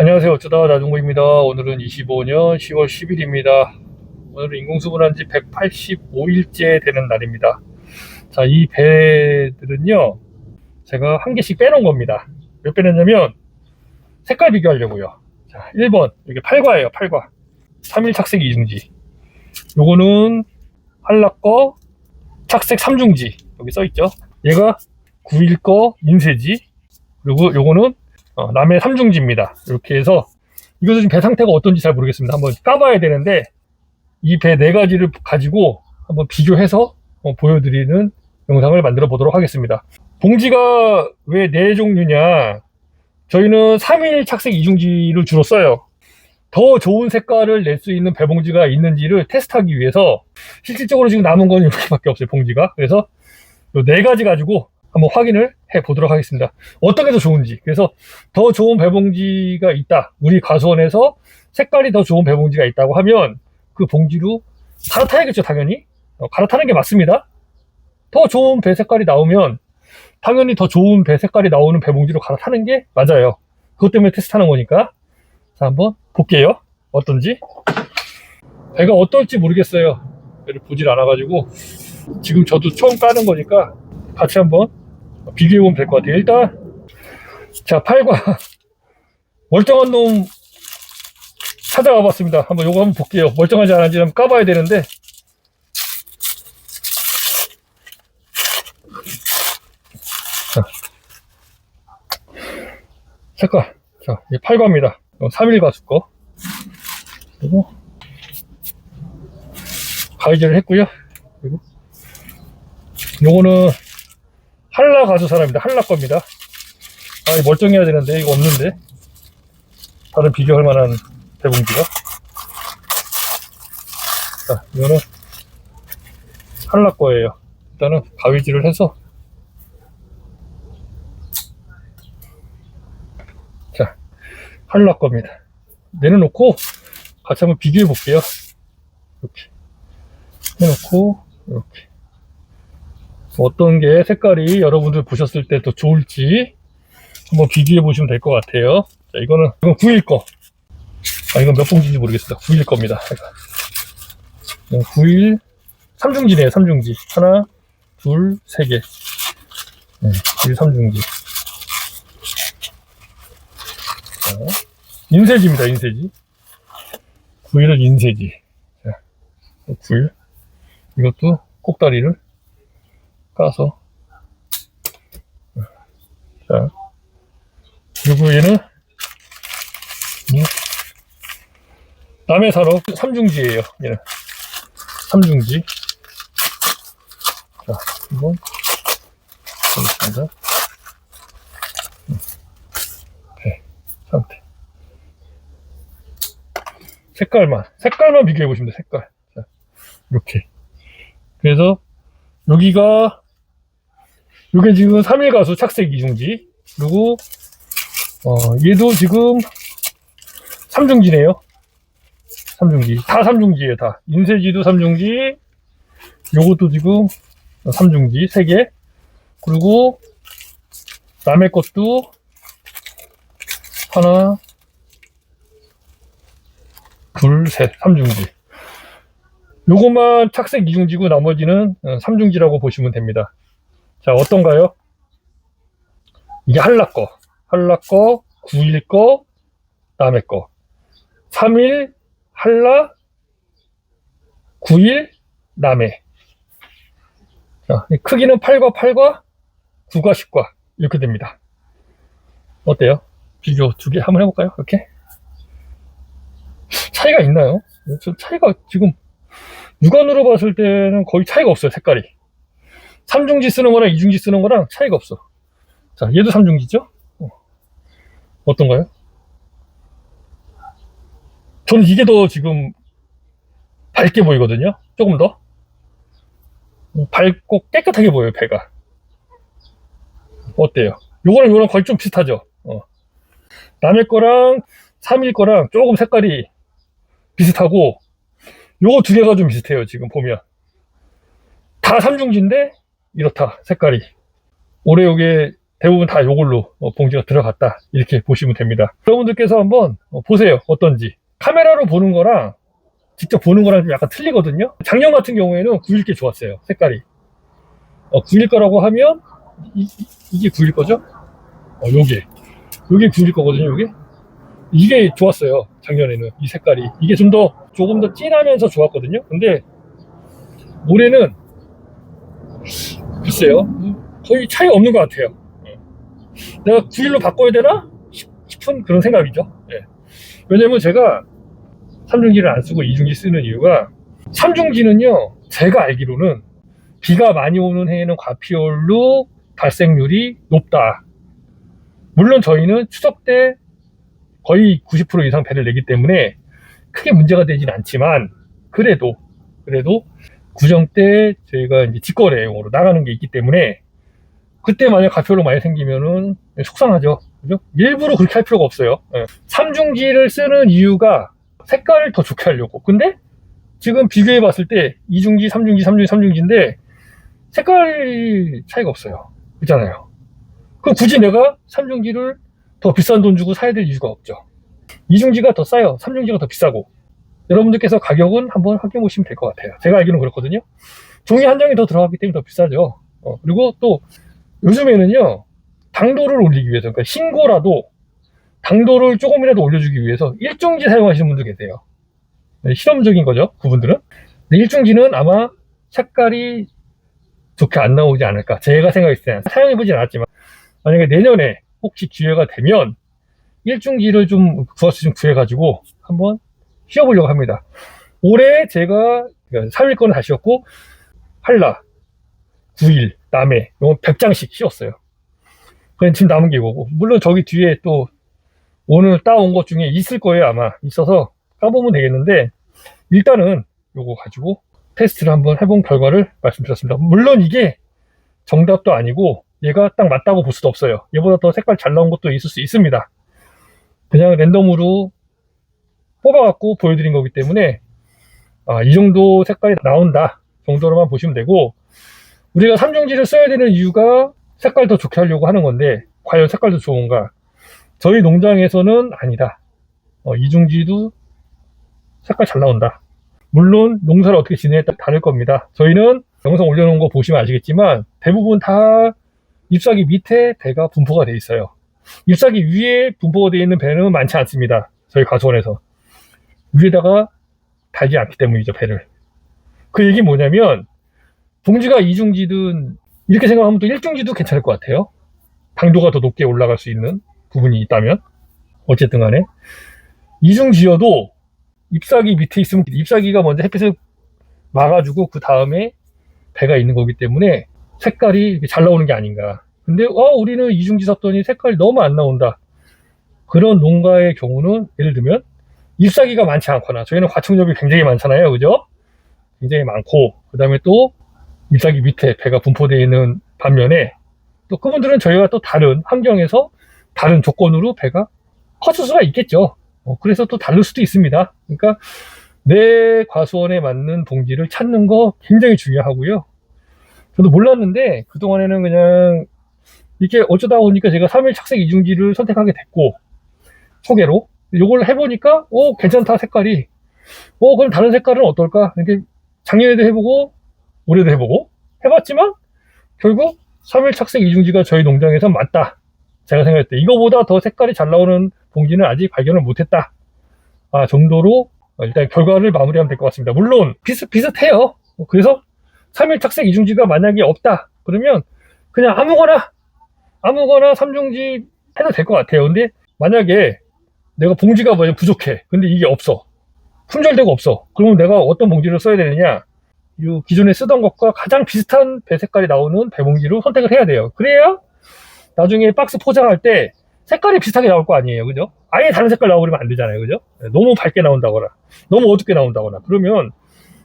안녕하세요. 어쩌다 나중구입니다. 오늘은 25년 10월 10일입니다. 오늘은 인공수분한 지 185일째 되는 날입니다. 자, 이 배들은요, 제가 한 개씩 빼놓은 겁니다. 몇 빼냈냐면, 색깔 비교하려고요. 자, 1번, 이게 8과예요, 8과. 3일 착색 이중지. 요거는 한락 거, 착색 3중지. 여기 써있죠. 얘가 9일 거 인쇄지. 그리고 요거는 어, 남해 삼중지입니다. 이렇게 해서 이것은 배 상태가 어떤지 잘 모르겠습니다. 한번 까봐야 되는데 이 배 네 가지를 가지고 한번 비교해서 어, 보여드리는 영상을 만들어 보도록 하겠습니다. 봉지가 왜 네 종류냐? 저희는 3일 착색 이중지를 주로 써요. 더 좋은 색깔을 낼 수 있는 배봉지가 있는지를 테스트하기 위해서 실질적으로 지금 남은 건 이렇게밖에 없어요, 봉지가. 그래서 이네 가지 가지고 한번 확인을 해 보도록 하겠습니다. 어떤 게 더 좋은지. 그래서 더 좋은 배봉지가 있다. 우리 가수원에서 색깔이 더 좋은 배봉지가 있다고 하면 그 봉지로 갈아타야겠죠, 당연히. 어, 갈아타는 게 맞습니다. 더 좋은 배 색깔이 나오면 당연히 더 좋은 배 색깔이 나오는 배봉지로 갈아타는 게 맞아요. 그것 때문에 테스트하는 거니까. 자, 한번 볼게요. 어떤지. 배가 어떨지 모르겠어요. 배를 보질 않아가지고. 지금 저도 처음 까는 거니까 같이 한번 비교해 보면 될 것 같아요. 일단, 자, 팔과 멀쩡한 놈 찾아와 봤습니다. 한번 요거 한번 볼게요. 멀쩡하지 않은지 한번 까봐야 되는데. 자, 색깔. 자, 이게 팔과입니다. 3일 가수 거. 그리고, 가위질을 했고요. 그리고, 요거는 한라 가수 사람입니다. 한라 겁니다. 아, 멀쩡해야 되는데 이거 없는데 다른 비교할 만한 대봉지가. 자, 이거는 한라 거예요. 일단은 가위질을 해서 자, 한라 겁니다. 내려놓고 같이 한번 비교해 볼게요. 이렇게 해놓고 이렇게 어떤 게 색깔이 여러분들 보셨을 때 더 좋을지 한번 비교해 보시면 될 것 같아요. 자, 이거는, 이건 9일 거. 아, 이건 몇 봉지인지 모르겠습니다. 9일 겁니다. 9일, 3중지네요, 3중지. 하나, 둘, 세 개. 네, 9일 3중지. 자, 인쇄지입니다, 인쇄지. 9일은 인쇄지. 자, 9일. 이것도 꼭다리를 까서. 자 그리고 얘는? 음, 남해 산업 3중지예요 얘는. 3중지. 자 이건 보겠습니다. 네, 상태. 색깔만 색깔만 비교해 보시면 돼요 색깔. 자, 이렇게. 그래서 여기가 요게 지금 3일 가수 착색 이중지. 그리고 어 얘도 지금 3중지네요. 3중지. 다 3중지에요 다. 인쇄지도 3중지. 요것도 지금 3중지 3개. 그리고 남의 것도 하나 둘 셋 3중지. 요것만 착색 이중지고 나머지는 어, 삼중지라고 보시면 됩니다. 자, 어떤가요? 이게 한라 거, 한라 거, 9일 거, 남의 거. 3일 한라, 9일 남의. 자, 이 크기는 8과 8과 9과 10과 이렇게 됩니다. 어때요? 비교 두 개 한번 해볼까요? 이렇게? 차이가 있나요? 저 차이가 지금 육안으로 봤을 때는 거의 차이가 없어요, 색깔이. 3중지 쓰는 거랑 2중지 쓰는 거랑 차이가 없어. 자, 얘도 3중지죠? 어. 떤가요 저는 이게 더 지금 밝게 보이거든요? 조금 더. 음, 밝고 깨끗하게 보여요, 배가. 어때요? 요거랑 요거랑 거의 좀 비슷하죠? 어. 남의 거랑 3일 거랑 조금 색깔이 비슷하고, 요거 두 개가 좀 비슷해요, 지금 보면. 다 3중지인데, 이렇다, 색깔이. 올해 요게 대부분 다 요걸로 어, 봉지가 들어갔다 이렇게 보시면 됩니다. 여러분들께서 한번 어, 보세요. 어떤지. 카메라로 보는 거랑 직접 보는 거랑 좀 약간 틀리거든요? 작년 같은 경우에는 구일 게 좋았어요 색깔이. 어, 구일 거라고 하면 이, 게 구일 거죠? 어 요게. 요게 구일 거거든요 요게. 이게 좋았어요 작년에는 이 색깔이. 이게 좀 더 조금 더 진하면서 좋았거든요? 근데 올해는 글쎄요. 거의 차이 없는 것 같아요. 어. 내가 9일로 바꿔야 되나? 싶은 그런 생각이죠. 예. 왜냐면 제가 3중지를 안 쓰고 2중지 쓰는 이유가 3중지는요 제가 알기로는 비가 많이 오는 해에는 과피율로 발생률이 높다. 물론 저희는 추석 때 거의 90% 이상 배를 내기 때문에 크게 문제가 되진 않지만 그래도 그래도 구정 때 저희가 이제 직거래용으로 나가는 게 있기 때문에 그때 만약 가표로 많이 생기면은 속상하죠. 그죠? 일부러 그렇게 할 필요가 없어요. 예. 삼중지를 쓰는 이유가 색깔을 더 좋게 하려고. 근데 지금 비교해 봤을 때 2중지, 3중지, 3중지, 3중지인데 색깔 차이가 없어요. 그렇잖아요. 그럼 굳이 내가 3중지를 더 비싼 돈 주고 사야 될 이유가 없죠. 2중지가 더 싸요. 3중지가 더 비싸고. 여러분들께서 가격은 한번 확인해 보시면 될 것 같아요. 제가 알기로는 그렇거든요. 종이 한 장이 더 들어갔기 때문에 더 비싸죠. 어, 그리고 또 요즘에는요, 당도를 올리기 위해서, 그러니까 신고라도 당도를 조금이라도 올려주기 위해서 일중지 사용하시는 분도 계세요. 네, 실험적인 거죠, 그분들은. 근데 일중지는 아마 색깔이 좋게 안 나오지 않을까. 제가 생각했을 때는 사용해보진 않았지만, 만약에 내년에 혹시 기회가 되면 일중지를 좀 구할 수 좀 구해가지고 한번 씌워보려고 합니다. 올해 제가 3일 거는 다 씌웠고, 한라, 9일, 남해, 이거 100장씩 씌웠어요. 그냥 지금 남은 게 이거고. 물론 저기 뒤에 또 오늘 따온 것 중에 있을 거예요, 아마. 있어서 까보면 되겠는데, 일단은 요거 가지고 테스트를 한번 해본 결과를 말씀드렸습니다. 물론 이게 정답도 아니고, 얘가 딱 맞다고 볼 수도 없어요. 얘보다 더 색깔 잘 나온 것도 있을 수 있습니다. 그냥 랜덤으로 뽑아갖고 보여드린 거기 때문에 아, 이 정도 색깔이 나온다 정도로만 보시면 되고 우리가 삼중지를 써야 되는 이유가 색깔 더 좋게 하려고 하는 건데 과연 색깔도 좋은가? 저희 농장에서는 아니다. 어, 이중지도 색깔 잘 나온다. 물론 농사를 어떻게 지내에 따라 다를 겁니다. 저희는 영상 올려놓은 거 보시면 아시겠지만 대부분 다 잎사귀 밑에 배가 분포가 돼 있어요. 잎사귀 위에 분포가 되어 있는 배는 많지 않습니다. 저희 가수원에서 위에다가 달지 않기 때문이죠, 배를. 그 얘기 뭐냐면, 봉지가 이중지든, 이렇게 생각하면 또 일중지도 괜찮을 것 같아요. 당도가 더 높게 올라갈 수 있는 부분이 있다면. 어쨌든 간에. 이중지여도 잎사귀 밑에 있으면 잎사귀가 먼저 햇빛을 막아주고 그 다음에 배가 있는 거기 때문에 색깔이 잘 나오는 게 아닌가. 근데, 어, 우리는 이중지 샀더니 색깔이 너무 안 나온다. 그런 농가의 경우는 예를 들면 잎사귀가 많지 않거나 저희는 과충엽이 굉장히 많잖아요. 그죠? 굉장히 많고 그 다음에 또 잎사귀 밑에 배가 분포되어 있는 반면에 또 그분들은 저희가 또 다른 환경에서 다른 조건으로 배가 커질 수가 있겠죠. 어, 그래서 또 다를 수도 있습니다. 그러니까 내 과수원에 맞는 봉지를 찾는 거 굉장히 중요하고요. 저도 몰랐는데 그동안에는 그냥 이렇게 어쩌다 보니까 제가 3일 착색 이중지를 선택하게 됐고 소개로 요걸 해보니까 오 괜찮다 색깔이. 오 그럼 다른 색깔은 어떨까? 이렇게 작년에도 해보고 올해도 해보고. 해봤지만 결국 3일 착색 이중지가 저희 농장에서 맞다. 제가 생각할 때 이거보다 더 색깔이 잘 나오는 봉지는 아직 발견을 못했다. 아 정도로 일단 결과를 마무리하면 될 것 같습니다. 물론 비슷비슷해요. 그래서 3일 착색 이중지가 만약에 없다. 그러면 그냥 아무거나 아무거나 3중지 해도 될 것 같아요. 근데 만약에 내가 봉지가 뭐냐 부족해. 근데 이게 없어. 품절되고 없어. 그러면 내가 어떤 봉지를 써야 되느냐? 이 기존에 쓰던 것과 가장 비슷한 배 색깔이 나오는 배봉지로 선택을 해야 돼요. 그래야 나중에 박스 포장할 때 색깔이 비슷하게 나올 거 아니에요. 그죠? 아예 다른 색깔 나오면 안 되잖아요. 그죠? 너무 밝게 나온다거나, 너무 어둡게 나온다거나. 그러면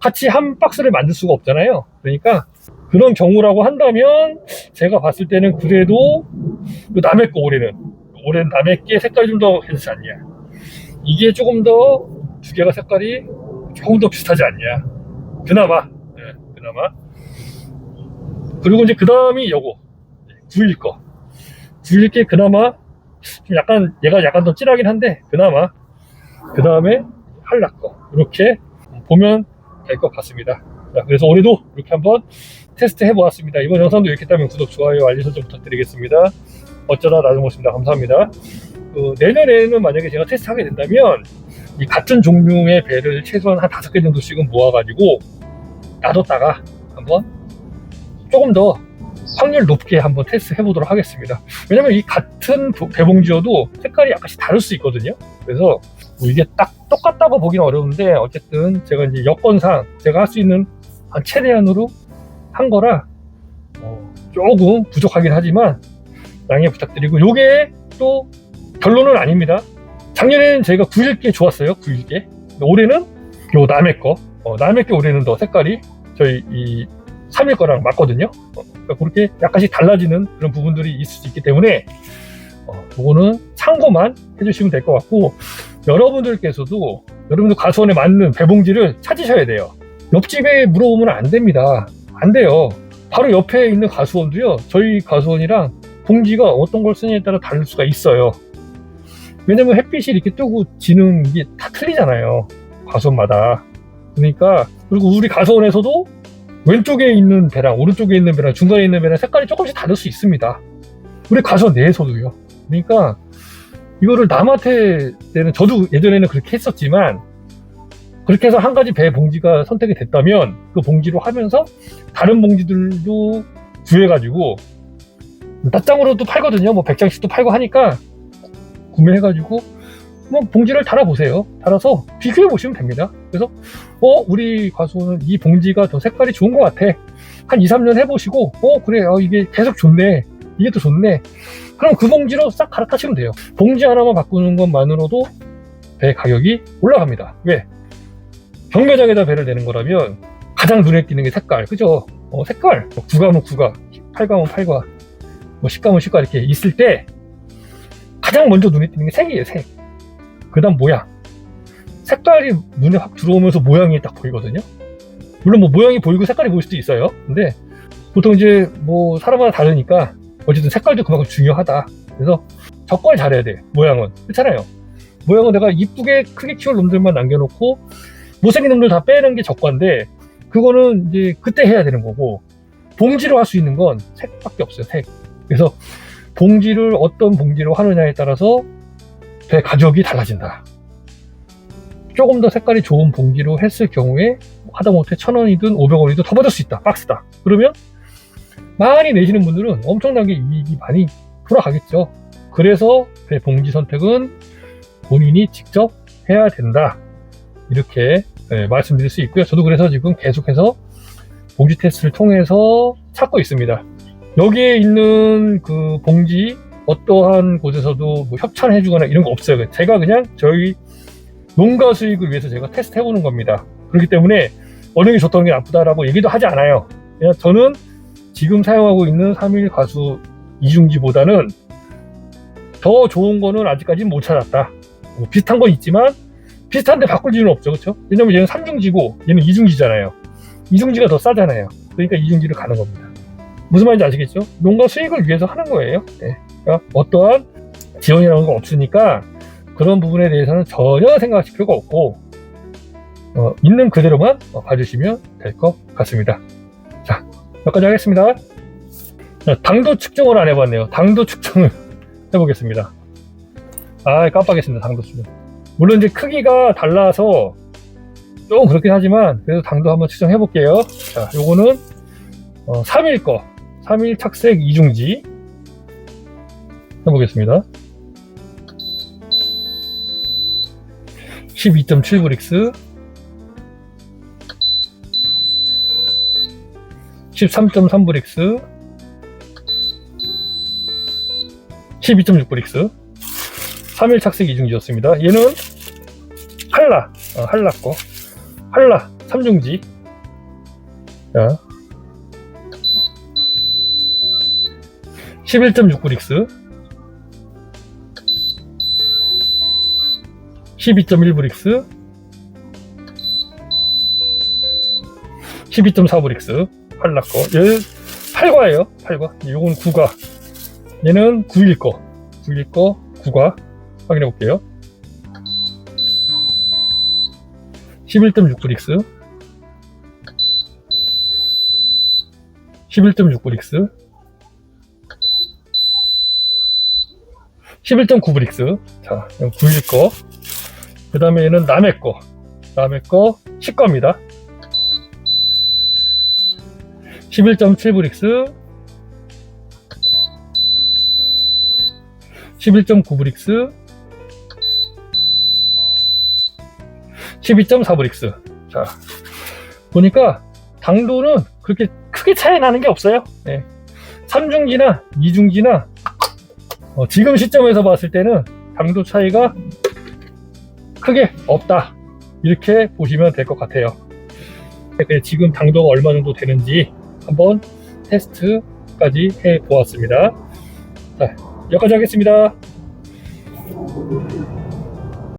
같이 한 박스를 만들 수가 없잖아요. 그러니까 그런 경우라고 한다면 제가 봤을 때는 그래도 남의 거 올해는 올해는 남의 게 색깔이 좀 더 괜찮지 않냐. 이게 조금 더 두 개가 색깔이 조금 더 비슷하지 않냐. 그나마, 네, 그나마. 그리고 이제 그 다음이 요거. 9일 거. 굵게 그나마 좀 약간 얘가 약간 더 진하긴 한데 그나마 그 다음에 한락 거 이렇게 보면 될 것 같습니다. 자, 그래서 올해도 이렇게 한번 테스트 해보았습니다. 이번 영상도 이렇게 따면 구독, 좋아요, 알림 설정 부탁드리겠습니다. 어쩌다 나중었습니다. 감사합니다. 그 내년에는 만약에 제가 테스트하게 된다면 이 같은 종류의 배를 최소한 한 다섯 개 정도씩은 모아가지고 놔뒀다가 한번 조금 더 확률 높게 한번 테스트 해보도록 하겠습니다. 왜냐면 이 같은 보- 배봉지여도 색깔이 약간씩 다를 수 있거든요. 그래서 뭐 이게 딱 똑같다고 보기는 어려운데 어쨌든 제가 이제 여건상 제가 할 수 있는 한 최대한으로 한 거라 어, 조금 부족하긴 하지만 양해 부탁드리고 요게 또 결론은 아닙니다. 작년에는 저희가 9일께 좋았어요. 9일께. 올해는 요 남의 거. 어, 남의 게 올해는 더 색깔이 저희 이 3일 거랑 맞거든요. 어, 그러니까 그렇게 약간씩 달라지는 그런 부분들이 있을 수 있기 때문에 어, 요거는 참고만 해주시면 될 것 같고 여러분들께서도 여러분들 가수원에 맞는 배봉지를 찾으셔야 돼요. 옆집에 물어보면 안 됩니다. 안 돼요. 바로 옆에 있는 가수원도요. 저희 가수원이랑 봉지가 어떤 걸 쓰냐에 따라 다를 수가 있어요. 왜냐면 햇빛이 이렇게 뜨고 지는 게 다 틀리잖아요. 가수원마다. 그러니까 그리고 우리 가수원에서도 왼쪽에 있는 배랑 오른쪽에 있는 배랑 중간에 있는 배랑 색깔이 조금씩 다를 수 있습니다. 우리 가수원 내에서도요. 그러니까 이거를 남한테 때는 저도 예전에는 그렇게 했었지만 그렇게 해서 한 가지 배 봉지가 선택이 됐다면 그 봉지로 하면서 다른 봉지들도 구해가지고 낱장으로도 팔거든요. 뭐 100장씩도 팔고 하니까 구매해가지고 뭐 봉지를 달아보세요. 달아서 비교해 보시면 됩니다. 그래서 어 우리 가수는 이 봉지가 더 색깔이 좋은 것 같아. 한 2, 3년 해보시고 어 그래 어, 이게 계속 좋네. 이게 또 좋네. 그럼 그 봉지로 싹 갈아타시면 돼요. 봉지 하나만 바꾸는 것만으로도 배 가격이 올라갑니다. 왜? 경매장에다 배를 내는 거라면 가장 눈에 띄는 게 색깔, 그죠? 어, 색깔. 뭐 구가면 구가, 팔가면 팔과, 뭐 식감은 식가 이렇게 있을 때 가장 먼저 눈에 띄는 게 색이에요, 색. 그 다음 모양. 색깔이 눈에 확 들어오면서 모양이 딱 보이거든요. 물론 뭐 모양이 보이고 색깔이 보일 수도 있어요. 근데 보통 이제 뭐 사람마다 다르니까 어쨌든 색깔도 그만큼 중요하다. 그래서 적과를 잘해야 돼. 모양은. 그렇잖아요. 모양은 내가 이쁘게 크게 키울 놈들만 남겨놓고 못생긴 놈들 다 빼는 게 적과인데 그거는 이제 그때 해야 되는 거고 봉지로 할 수 있는 건 색밖에 없어요. 색. 그래서 봉지를 어떤 봉지로 하느냐에 따라서 배 가격이 달라진다. 조금 더 색깔이 좋은 봉지로 했을 경우에 하다못해 천 원이든 오백 원이든 더 받을 수 있다. 박스다. 그러면 많이 내시는 분들은 엄청나게 이익이 많이 돌아가겠죠. 그래서 배 봉지 선택은 본인이 직접 해야 된다. 이렇게 네, 말씀드릴 수 있고요. 저도 그래서 지금 계속해서 봉지 테스트를 통해서 찾고 있습니다. 여기에 있는 그 봉지 어떠한 곳에서도 뭐 협찬해 주거나 이런 거 없어요. 제가 그냥 저희 농가 수익을 위해서 제가 테스트 해보는 겁니다. 그렇기 때문에 어느 게 좋다는 게 나쁘다라고 얘기도 하지 않아요. 그냥 저는 지금 사용하고 있는 3일 가수 이중지보다는 더 좋은 거는 아직까지 못 찾았다. 뭐 비슷한 건 있지만 비슷한데 바꿀 이유는 없죠. 그렇죠? 왜냐면 얘는 3중지고 얘는 2중지잖아요. 2중지가 더 싸잖아요. 그러니까 2중지를 가는 겁니다. 무슨 말인지 아시겠죠? 농가 수익을 위해서 하는 거예요. 네. 그러니까 어떠한 지원이라는 건 없으니까 그런 부분에 대해서는 전혀 생각하실 필요가 없고 어, 있는 그대로만 어, 봐주시면 될 것 같습니다. 자, 여기까지 하겠습니다. 자, 당도 측정을 안 해봤네요. 당도 측정을 해보겠습니다. 아, 깜빡했습니다. 당도 측정. 물론 이제 크기가 달라서 조금 그렇긴 하지만 그래도 당도 한번 측정해 볼게요. 자, 요거는 어, 3일 거. 3일 착색 이중지 해보겠습니다. 12.7 브릭스 13.3 브릭스 12.6 브릭스 3일 착색 이중지였습니다. 얘는 한라, 어, 한라 거. 한라 3중지. 자. 11.6브릭스. 12.1브릭스. 12.4브릭스. 한라 거. 얘 8과예요. 8과. 요건 9과. 얘는 9일 거. 9일 거 9가 확인해 볼게요. 11.6브릭스 11.6브릭스 11.9브릭스 자, 9일 거. 그 다음에 얘는 남의 거. 남의 거 10거입니다. 11.7 브릭스 11.9 브릭스 12.4 브릭스 자 보니까 당도는 그렇게 크게 차이 나는 게 없어요 예. 3중기나 2중기나 어, 지금 시점에서 봤을 때는 당도 차이가 크게 없다. 이렇게 보시면 될 것 같아요. 네, 지금 당도가 얼마 정도 되는지 한번 테스트까지 해 보았습니다. 자 여기까지 하겠습니다